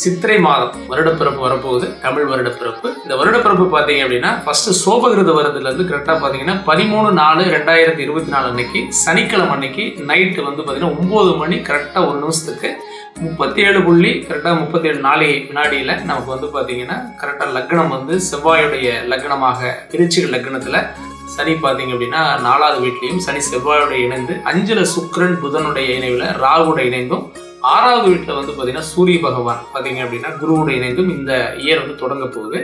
சித்திரை மாதம் வருடப்பிறப்பு வரப்போகுது தமிழ் வருடப்பிறப்பு. இந்த வருடப்பிறப்பு பார்த்தீங்க அப்படின்னா ஃபர்ஸ்ட் சோபகிருத வருதுலேருந்து கரெக்டாக பார்த்தீங்கன்னா பதிமூணு நாலு ரெண்டாயிரத்தி இருபத்தி நாலு அன்னைக்கு சனிக்கிழமை அன்னைக்கு நைட்டு வந்து பார்த்தீங்கன்னா ஒம்பது மணி கரெக்டாக ஒரு நிமிஷத்துக்கு முப்பத்தி ஏழு புள்ளி கரெக்டாக முப்பத்தி ஏழு நாளை வினாடியில் நமக்கு வந்து பார்த்தீங்கன்னா கரெக்டாக லக்னம் வந்து செவ்வாயுடைய லக்னமாக திருச்சிகள் லக்னத்தில் சனி பார்த்தீங்க அப்படின்னா நாலாவது வீட்லேயும் சனி செவ்வாயோட இணைந்து அஞ்சில் சுக்கிரன் புதனுடைய இணைவில் ராகுட இணைந்தும் ஆறாவது வீட்டில் வந்து பார்த்தீங்கன்னா சூரிய பகவான் பார்த்தீங்க அப்படின்னா குருவோட இணைந்தும் இந்த இயர் வந்து தொடங்க போகுது.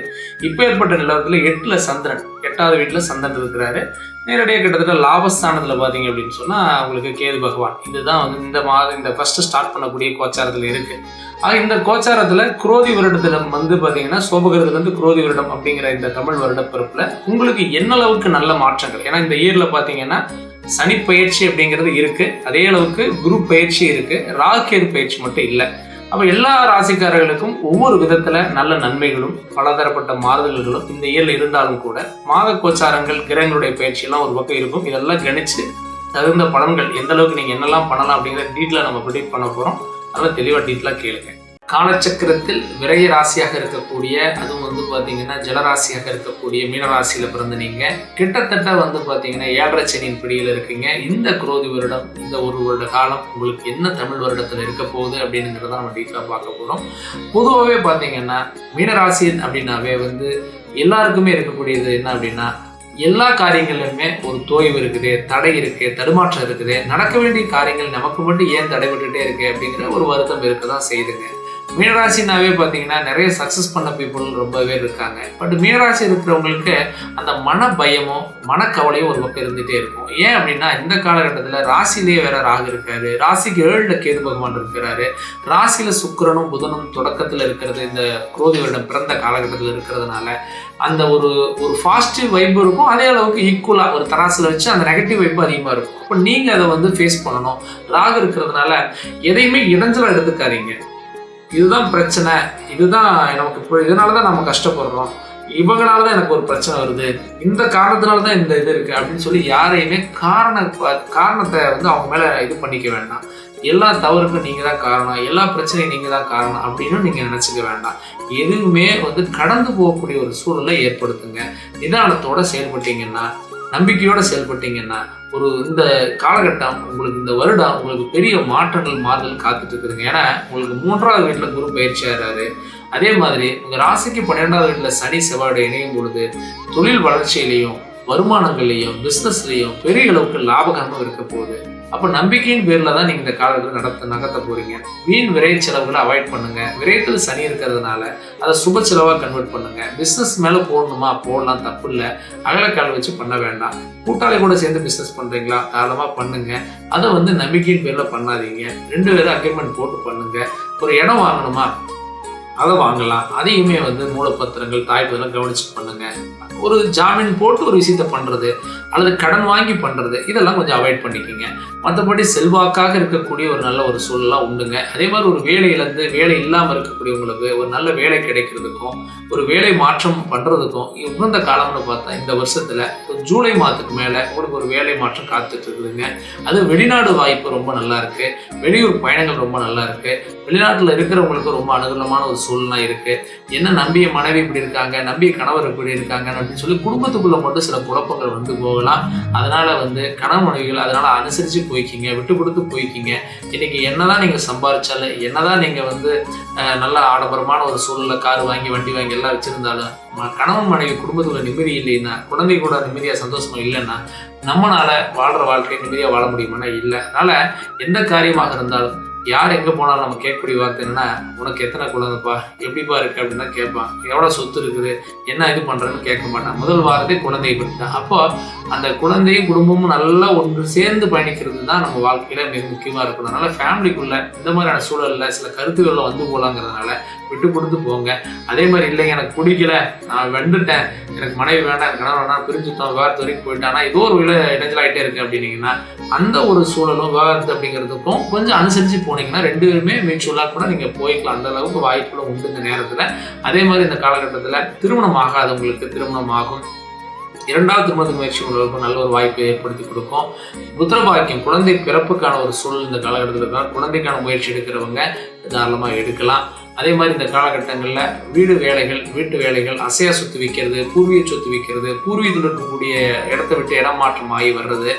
இப்போ ஏற்பட்ட நிலவரத்தில் எட்டில் சந்திரன் எட்டாவது வீட்டில் சந்திரன் இருக்கிறாரு. நேரடியாக கிட்டத்தட்ட லாபஸ்தானத்தில் பார்த்தீங்க அப்படின்னு சொன்னால் உங்களுக்கு கேது பகவான். இதுதான் வந்து இந்த மாதம் இந்த ஃபர்ஸ்ட் ஸ்டார்ட் பண்ணக்கூடிய கோச்சாரத்தில் இருக்குது ஆக இந்த கோச்சாரத்தில் குரோதி வருடத்தில் வந்து பார்த்தீங்கன்னா சோபகிரதுலேருந்து குரோதி வருடம் அப்படிங்கிற இந்த தமிழ் வருட பிறப்பில் உங்களுக்கு என்ன அளவுக்கு நல்ல மாற்றங்கள்? ஏன்னா இந்த இயரில் பார்த்தீங்கன்னா சனி பயிற்சி அப்படிங்கிறது இருக்குது அதே அளவுக்கு குரு பயிற்சி இருக்குது ராகேது பயிற்சி மட்டும் இல்லை. அப்போ எல்லா ராசிக்காரர்களுக்கும் ஒவ்வொரு விதத்தில் நல்ல நன்மைகளும் பலதரப்பட்ட மாறுதல்களும் இந்த இயல் இருந்தாலும் கூட மாத கோச்சாரங்கள் கிரகங்களுடைய பயிற்சியெல்லாம் ஒரு பக்கம் இருக்கும். இதெல்லாம் கணிச்சு தகுந்த பலன்கள் எந்த அளவுக்கு நீங்கள் என்னெல்லாம் பண்ணலாம் அப்படிங்கிற டீட்டெயிலாக நம்ம ப்ரிடிக்ட் பண்ண போகிறோம் நல்லா தெளிவாக டீட்டெயிலாக கேளுங்க. காலச்சக்கரத்தில் விரைய ராசியாக இருக்கக்கூடிய அதுவும் வந்து பார்த்தீங்கன்னா ஜலராசியாக இருக்கக்கூடிய மீனராசியில் பிறந்து நீங்கள் கிட்டத்தட்ட வந்து பார்த்தீங்கன்னா ஏழரை சனியின் பிடியில் இருக்கீங்க. இந்த குரோதி வருடம் இந்த ஒரு வருட காலம் உங்களுக்கு என்ன தமிழ் வருடத்தில் இருக்க போகுது அப்படிங்கிறத நம்ம டீட்டெயிலாக பார்க்க போகிறோம் பொதுவாகவே பார்த்தீங்கன்னா மீனராசி அப்படின்னாவே வந்து எல்லாருக்குமே இருக்கக்கூடியது என்ன அப்படின்னா எல்லா காரியங்களிலுமே ஒரு தோய்வு இருக்குது தடை இருக்கு தடுமாற்றம் இருக்குது. நடக்க வேண்டிய காரியங்கள் நமக்கு மட்டும் ஏன் தடைபட்டுட்டே இருக்கு அப்படிங்கிற ஒரு வருத்தம் இருக்க தான் செய்துங்க மீனராசினாவே பார்த்தீங்கன்னா நிறைய சக்ஸஸ் பண்ண பீப்புள் ரொம்பவே இருக்காங்க. பட் மீனராசி இருக்கிறவங்களுக்கு அந்த மன பயமும் மனக்கவலையும் ஒரு பக்கம் இருந்துகிட்டே இருக்கும். ஏன் அப்படின்னா இந்த காலகட்டத்தில் ராசிலேயே வேற ராகு இருக்காரு. ராசிக்கு ஏழில் கேது பகவான் இருக்கிறாரு. ராசியில் சுக்கரனும் புதனும் தொடக்கத்தில் இருக்கிறது இந்த குரோதி வருடம் பிறந்த காலகட்டத்தில் இருக்கிறதுனால அந்த ஒரு ஒரு பாசிட்டிவ் வைப் இருக்கும். அதே அளவுக்கு ஈக்குவலாக ஒரு தராசில் வச்சு அந்த நெகட்டிவ் வைப் அதிகமாக இருக்கும். அப்போ நீங்கள் அதை வந்து ஃபேஸ் பண்ணணும். ராகு இருக்கிறதுனால எதையுமே இடைஞ்சலாக எடுத்துக்காதீங்க. இதுதான் பிரச்சனை. இதுதான் நமக்கு இப்போ இதனால தான் நம்ம கஷ்டப்படுறோம். இவங்களால தான் எனக்கு ஒரு பிரச்சனை வருது. இந்த காரணத்தினால தான் இந்த இது இருக்குது அப்படின்னு சொல்லி யாரையுமே காரண காரணத்தை வந்து அவங்க மேலே இது பண்ணிக்க வேண்டாம். எல்லா தவறுக்கும் நீங்கள் தான் காரணம். எல்லா பிரச்சனையும் நீங்கள் தான் காரணம் அப்படின்னு நீங்கள் நினச்சிக்க வேண்டாம். எதுவுமே வந்து கடந்து போகக்கூடிய ஒரு சூழலை ஏற்படுத்துங்க. நிதானத்தோடு செயல்பட்டீங்கன்னா நம்பிக்கையோடு செயல்பட்டீங்கன்னா ஒரு இந்த காலகட்டம் உங்களுக்கு இந்த வருடம் உங்களுக்கு பெரிய மாற்றங்கள் மாறுதல் காத்துட்டு இருக்குதுங்க. ஏன்னா உங்களுக்கு மூன்றாவது வீட்டில் குரு பயிற்சி ஆகிறாரு அதே மாதிரி உங்கள் ராசிக்கு பன்னிரெண்டாவது வீட்டில் சனி செவ்வாடு இணையும் பொழுது தொழில் வளர்ச்சியிலையும் வருமானங்கள்லையும் பிஸ்னஸ்லையும் பெரிய அளவுக்கு லாபகரமாக இருக்க போகுது. அப்போ நம்பிக்கையின் பேரில் தான் நீங்கள் இந்த காலத்தில் நடத்த நகர்த்த போறீங்க. வீண் விரை செலவுகளை அவாய்ட் பண்ணுங்க. விரயத்தில் சனி இருக்கிறதுனால அதை சுப செலவாக கன்வெர்ட் பண்ணுங்க. பிஸ்னஸ் மேலே போடணுமா? போடலாம் தப்பு இல்லை. அகலக்கால் வச்சு பண்ண வேண்டாம். கூட்டாளி கூட சேர்ந்து பிஸ்னஸ் பண்ணுறீங்களா தாராளமாக பண்ணுங்க. அதை வந்து நம்பிக்கையின் பேரில் பண்ணாதீங்க. ரெண்டு பேரும் அக்ரிமெண்ட் போட்டு பண்ணுங்க. ஒரு இடம் வாங்கணுமா? அதை வாங்கலாம். அதையுமே வந்து மூலப்பத்திரங்கள் தாய்ப்பதெல்லாம் கவனிச்சு பண்ணுங்க. ஒரு ஜாமீன் போட்டு ஒரு விஷயத்த பண்ணுறது அல்லது கடன் வாங்கி பண்ணுறது இதெல்லாம் கொஞ்சம் அவாய்ட் பண்ணிக்கோங்க. மற்றபடி செல்வாக்காக இருக்கக்கூடிய ஒரு நல்ல ஒரு சூழலாக உண்டுங்க. அதே மாதிரி ஒரு வேலையிலேருந்து வேலை இல்லாமல் இருக்கக்கூடியவங்களுக்கு ஒரு நல்ல வேலை கிடைக்கிறதுக்கும் ஒரு வேலை மாற்றம் பண்ணுறதுக்கும் உகந்த காலம்னு பார்த்தா இந்த வருஷத்தில் ஜூலை மாதத்துக்கு மேலே உங்களுக்கு ஒரு வேலை மாற்றம் காத்துட்டு இருக்குதுங்க. அது வெளிநாடு வாய்ப்பு ரொம்ப நல்லா இருக்குது வெளியூர் பயணங்கள் ரொம்ப நல்லா இருக்குது வெளிநாட்டில் இருக்கிறவங்களுக்கு ரொம்ப அனுகூலமான ஒரு சூழ்நிலை இருக்கு. என்ன நம்பிய மனைவி இப்படி இருக்காங்க நம்பிய கணவர் இப்படி இருக்காங்க அப்படின்னு சொல்லி குடும்பத்துக்குள்ள மட்டும் சில குழப்பங்கள் வந்து போகலாம். அதனால வந்து கணவன் மனைவிகள் அதனால அனுசரித்து போய்க்கிங்க விட்டு கொடுத்து போய்க்கிங்க. இன்னைக்கு என்னதான் நீங்கள் சம்பாரிச்சாலும் என்னதான் நீங்கள் வந்து நல்ல ஆடம்பரமான ஒரு சூழ்நிலை கார் வாங்கி வண்டி வாங்கி எல்லாம் வச்சிருந்தாலும் கணவன் மனைவி குடும்பத்துக்குள்ள நிம்மதி இல்லைன்னா குழந்தை கூட நிம்மதியாக சந்தோஷமா இல்லைன்னா நம்மளால வாழ்ற வாழ்க்கை நிம்மதியாக வாழ முடியுமானா இல்லை. அதனால எந்த காரியமாக இருந்தாலும் யார் எங்கே போனாலும் நம்ம கேட்கக்கூடிய வார்த்தை என்னன்னா உனக்கு எத்தனை குழந்தைப்பா? எப்படிப்பா இருக்கு? அப்படின்னு தான் கேட்பான். எவ்வளோ சொத்து இருக்குது? என்ன இது பண்ணுறேன்னு கேட்க மாட்டான். முதல் வாரத்தை குழந்தையை பற்றி தான். அப்போ அந்த குழந்தையும் குடும்பமும் நல்லா ஒன்று சேர்ந்து பயணிக்கிறது தான் நம்ம வாழ்க்கையில மிக முக்கியமாக இருக்கணும். அதனால ஃபேமிலிக்குள்ள இந்த மாதிரியான சூழல்ல சில கருத்துக்களில் வந்து போகலாங்கிறதுனால விட்டு கொடுத்து போங்க. அதே மாதிரி இல்லைங்க எனக்கு பிடிக்கல. நான் வெண்டுட்டேன் எனக்கு மனைவி வேண்டாம் எனக்கு கணவன் வேணாம் பிரிஞ்சுட்டோம் விவகாரத்து வரைக்கும் போயிட்டேன். ஆனால் ஏதோ ஒரு விலை இடைஞ்சலாகிட்டே இருக்கு அப்படின்னீங்கன்னா அந்த ஒரு சூழலும் விவகாரத்து அப்படிங்கிறதுக்கும் கொஞ்சம் அனுசரித்து போனீங்கன்னா ரெண்டு பேருமே மியூச்சுவலாக கூட நீங்கள் போய்க்கலாம். அந்த அளவுக்கு வாய்ப்புகளும் உண்டு இந்த நேரத்தில். அதே மாதிரி இந்த காலகட்டத்தில் திருமணம் ஆகாதவங்களுக்கு திருமணம் ஆகும். இரண்டாவது திருமண முயற்சி உள்ளவர்களுக்கும் நல்ல ஒரு வாய்ப்பை ஏற்படுத்தி கொடுக்கும். புத்திரபாக்கியம் குழந்தை பிறப்புக்கான ஒரு சூழல் இந்த காலகட்டத்தில் இருக்கா? குழந்தைக்கான முயற்சி எடுக்கிறவங்க தாராளமாக எடுக்கலாம். அதே மாதிரி இந்த காலகட்டங்களில் வீடு வேலைகள் வீட்டு வேலைகள் அசையா சொத்து விற்கிறது பூர்வீக சொத்து விற்கிறது பூர்வீகத்தில் இருக்கக்கூடிய இடத்த விட்டு இடம் மாற்றம் ஆகி வர்றது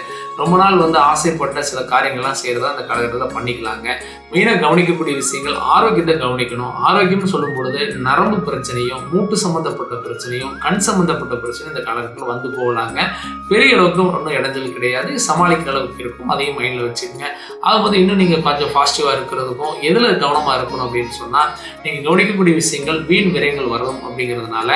ரொம்ப நாள் வந்து ஆசைப்பட்ட சில காரியங்கள்லாம் செய்கிறதா அந்த காலகட்டத்தில் பண்ணிக்கலாங்க. மெயினாக கவனிக்கக்கூடிய விஷயங்கள் ஆரோக்கியத்தை கவனிக்கணும். ஆரோக்கியம்னு சொல்லும் பொழுது நரம்பு பிரச்சனையும் மூட்டு சம்மந்தப்பட்ட பிரச்சனையும் கண் சம்மந்தப்பட்ட பிரச்சனையும் இந்த காலகட்டத்தில் வந்து போகலாங்க. பெரிய அளவுக்கு ஒன்றும் இடைஞ்சல் கிடையாது. சமாளிக்கிற அளவுக்கு இருக்கும். அதையும் மைண்டில் வச்சுக்கோங்க. வந்து இன்னும் நீங்கள் கொஞ்சம் பாசிட்டிவாக இருக்கிறதுக்கும் எதில் கவனமாக இருக்கணும் அப்படின்னு சொன்னால் நீங்கள் கவனிக்கக்கூடிய விஷயங்கள் வீண் விரயங்கள் வரும் அப்படிங்கிறதுனால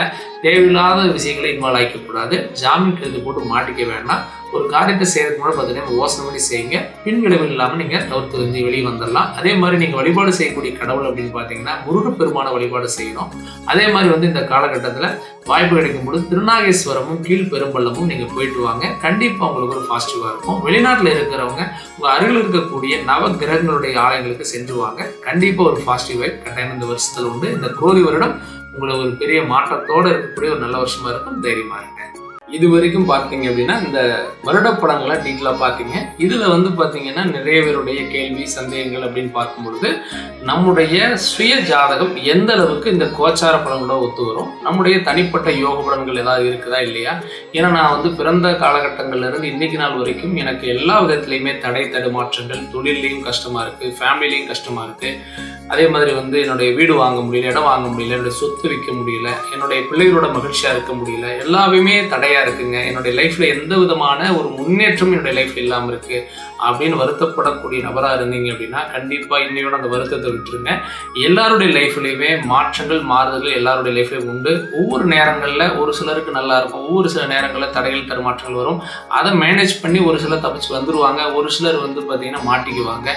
தேவையில்லாத விஷயங்களை இன்வால்வ் ஆகிக்கக்கூடாது ஜாமீன் கைது போட்டு மாட்டிக்க வேண்டாம். ஒரு காரியத்தை செய்யறதுக்கு முன்னாடி பார்த்தீங்கன்னா யோசனை பண்ணி செய்யுங்க. பின் விளைவு இல்லாமல் நீங்கள் தவிர்த்து வந்து வெளியே வந்துடலாம் அதே மாதிரி நீங்கள் வழிபாடு செய்யக்கூடிய கடவுள் அப்படின்னு பார்த்தீங்கன்னா முருகப்பெருமான வழிபாடு செய்யணும். அதே மாதிரி வந்து இந்த காலகட்டத்தில் வாய்ப்பு கிடைக்கும் பொழுது திருநாகேஸ்வரமும் கீழ் பெரும்பள்ளமும் நீங்கள் போயிட்டு வாங்க. கண்டிப்பாக உங்களுக்கு ஒரு பாசிட்டிவாக இருக்கும். வெளிநாட்டில் இருக்கிறவங்க உங்கள் அருகில் இருக்கக்கூடிய நவ கிரகங்களுடைய ஆலயங்களுக்கு சென்று வாங்க. கண்டிப்பாக ஒரு பாசிட்டிவ் வைப் கட்டாயம் இந்த வருஷத்தில் உண்டு. இந்த குரோதி வருடம் உங்களுக்கு ஒரு பெரிய மாற்றத்தோடு இருக்கக்கூடிய ஒரு நல்ல வருஷமாக இருக்கும். தைரியமாக இருங்க. இது வரைக்கும் பார்த்தீங்க அப்படின்னா இந்த வருட படங்களை டீட்டெயிலாக பார்த்தீங்க. இதில் வந்து பார்த்தீங்கன்னா நிறைய பேருடைய கேள்வி சந்தேகங்கள் அப்படின்னு பார்க்கும்பொழுது நம்முடைய சுய ஜாதகம் எந்த அளவுக்கு இந்த கோச்சார படங்களோட ஒத்து வரும்? நம்முடைய தனிப்பட்ட யோக படங்கள் ஏதாவது இருக்குதா இல்லையா? ஏன்னா நான் வந்து பிறந்த காலகட்டங்கள்லேருந்து இன்னைக்கு நாள் வரைக்கும் எனக்கு எல்லா விதத்துலையுமே தடை தடுமாற்றங்கள் தொழிலையும் கஷ்டமாக இருக்குது ஃபேமிலிலையும் கஷ்டமாக இருக்குது அதே மாதிரி வந்து என்னுடைய வீடு வாங்க முடியல இடம் வாங்க முடியல என்னுடைய சொத்து விற்க முடியல என்னுடைய பிள்ளைகளோட மகிழ்ச்சியாக இருக்க முடியல எல்லாமே தடையா இருக்குங்க. என்னுடைய லைஃப்பில் எந்த விதமான ஒரு முன்னேற்றமும் என்னுடைய லைஃப்பில் இல்லாமல் இருக்குது அப்படின்னு வருத்தப்படக்கூடிய நபராக இருந்தீங்க அப்படின்னா கண்டிப்பாக இன்னையோட அந்த வருத்தத்தை விட்டுருங்க. எல்லாருடைய லைஃப்லையுமே மாற்றங்கள் மாறுதல்கள் எல்லாருடைய லைஃப்லயும் உண்டு. ஒவ்வொரு நேரங்களில் ஒரு சிலருக்கு நல்லா இருக்கும். ஒவ்வொரு சில நேரங்களில் தடைகள் தருமாற்றங்கள் வரும். அதை மேனேஜ் பண்ணி ஒரு சிலர் தப்பிச்சு வந்துடுவாங்க ஒரு சிலர் வந்து பார்த்திங்கன்னா மாட்டிக்குவாங்க.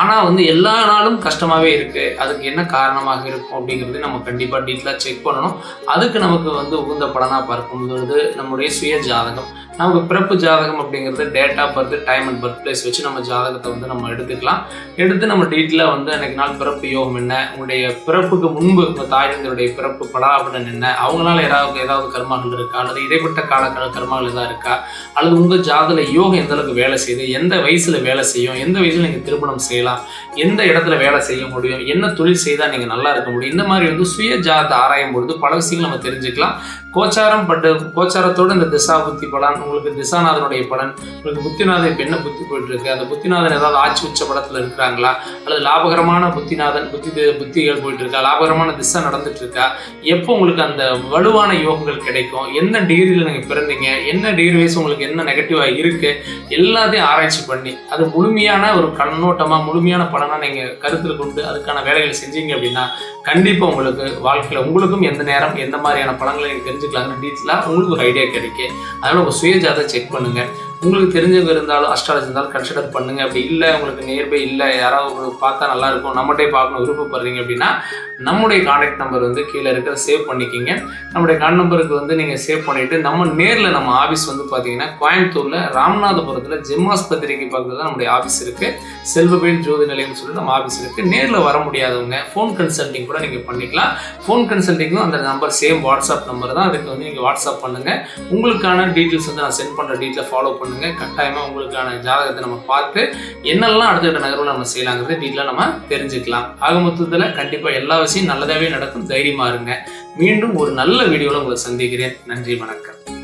ஆனால் வந்து எல்லா நாளும் கஷ்டமாகவே இருக்குது அதுக்கு என்ன காரணமாக இருக்கும் அப்படிங்கிறது நம்ம கண்டிப்பாக டீட்டெயிலாக செக் பண்ணணும். அதுக்கு நமக்கு வந்து உகுந்த பலனாக பார்க்கும்போது நம்முடைய சுய ஜாதகம் நமக்கு பிறப்பு ஜாதகம் அப்படிங்கிறது date of birth time and birth place வச்சு நம்ம ஜாதகத்தை வந்து நம்ம எடுத்துக்கலாம். எடுத்து நம்ம டீட்டெயிலாக வந்து அன்னைக்கு நாள் பிறப்பு யோகம் என்ன உங்களுடைய பிறப்புக்கு முன்பு உங்கள் தாய் பிறப்பு படாபடன் என்ன அவங்களால ஏதாவது ஏதாவது கர்மாக்கள் இருக்கா? அல்லது இடைப்பட்ட கால கர்மாக்கள் எதாவது இருக்கா? அல்லது உங்கள் ஜாதல யோகம் எந்த அளவுக்கு வேலை செய்யுது? எந்த வயசில் வேலை செய்யும்? எந்த வயசில் நீங்கள் திருமணம் செய்யலாம்? எந்த இடத்துல வேலை செய்ய முடியும்? என்ன தொழில் செய்தால் நீங்கள் நல்லா இருக்க முடியும்? இந்த மாதிரி வந்து சுய ஜாதத்தை ஆராயும் பொழுது பல விஷயங்கள் நம்ம தெரிஞ்சுக்கலாம். கோச்சாரம் பட்டு கோச்சாரத்தோட இந்த திசா புத்தி பலன் உங்களுக்கு திசாநாதனுடைய பலன் உங்களுக்கு புத்திநாதன் இப்போ என்ன புத்தி போயிட்டு இருக்கு அந்த புத்திநாதன் ஏதாவது ஆட்சி உச்ச படத்தில் இருக்கிறாங்களா? அல்லது லாபகரமான புத்திநாதன் புத்தி புத்திகள் போயிட்டு இருக்கா லாபகரமான திசை நடந்துட்டு இருக்கா எப்போ உங்களுக்கு அந்த வலுவான யோகங்கள் கிடைக்கும்? என்ன டிகிரியில் நீங்கள் பிறந்தீங்க? என்ன டிகிரி வைஸ் உங்களுக்கு என்ன நெகட்டிவாக இருக்கு? எல்லாத்தையும் ஆராய்ச்சி பண்ணி அது முழுமையான ஒரு கண்ணோட்டமாக முழுமையான பலனாக நீங்கள் கருத்தில் கொண்டு அதுக்கான வேலைகள் செஞ்சீங்க அப்படின்னா கண்டிப்பாக உங்களுக்கு வாழ்க்கையில் உங்களுக்கும் எந்த நேரம் எந்த மாதிரியான பலன்களை நீங்கள் தெரிஞ்சுக்கலாம்னு டீட்டெயிலாக உங்களுக்கு ஒரு ஐடியா கிடைக்கும். அதனால் உங்கள் சுயஜாதை செக் பண்ணுங்கள் உங்களுக்கு தெரிஞ்சவங்க இருந்தாலும் அஸ்ட்ராலஜி இருந்தாலும் கன்சிடர் பண்ணுங்க. அப்படி இல்லை உங்களுக்கு நியர்பை இல்லை யாராவது உங்களுக்கு பார்த்தா நல்லா இருக்கும் நம்மகிட்டே பார்க்கணும் விருப்பப்படுறீங்க அப்படின்னா நம்முடைய கான்டாக்ட் நம்பர் வந்து கீழே இருக்கிற சேவ் பண்ணிக்கிங்க. நம்முடைய கான் நம்பருக்கு வந்து நீங்கள் சேவ் பண்ணிவிட்டு நம்ம நேரில் நம்ம ஆஃபீஸ் வந்து பார்த்தீங்கன்னா கோயம்புத்தூரில் ராமநாதபுரத்தில் ஜெம்மாஸ்பத்திரிக்கு பக்கத்தில் தான் நம்முடைய ஆஃபீஸ் இருக்குது செல்வவேல் ஜோதி நிலையம்னு சொல்லிட்டு நம்ம ஆஃபீஸ் இருக்குது நேரில் வர முடியாதவங்க ஃபோன் கன்சல்டிங் கூட நீங்கள் பண்ணிக்கலாம். ஃபோன் கன்சல்டிங்கும் அந்த நம்பர் சேம் வாட்ஸ்அப் நம்பர் தான். அதுக்கு வந்து நீங்கள் வாட்ஸ்அப் பண்ணுங்கள் உங்களுக்கான டீட்டெயில்ஸ் வந்து நான் சென்ட் பண்ணுற டீட்டெயில் ஃபாலோ பண்ணுங்கள் கட்டாயமாக உங்களுக்கான ஜாதகத்தை நம்ம பார்த்து என்னெல்லாம் அடுத்த நகர்வில் நம்ம செய்யலாங்கிறது வீட்டில் நம்ம தெரிஞ்சுக்கலாம். ஆக மொத்தத்தில் கண்டிப்பாக எல்லா விஷயம் நல்லதாகவே நடக்கும். தைரியமாக இருங்க. மீண்டும் ஒரு நல்ல வீடியோவில் உங்களை சந்திக்கிறேன். நன்றி வணக்கம்.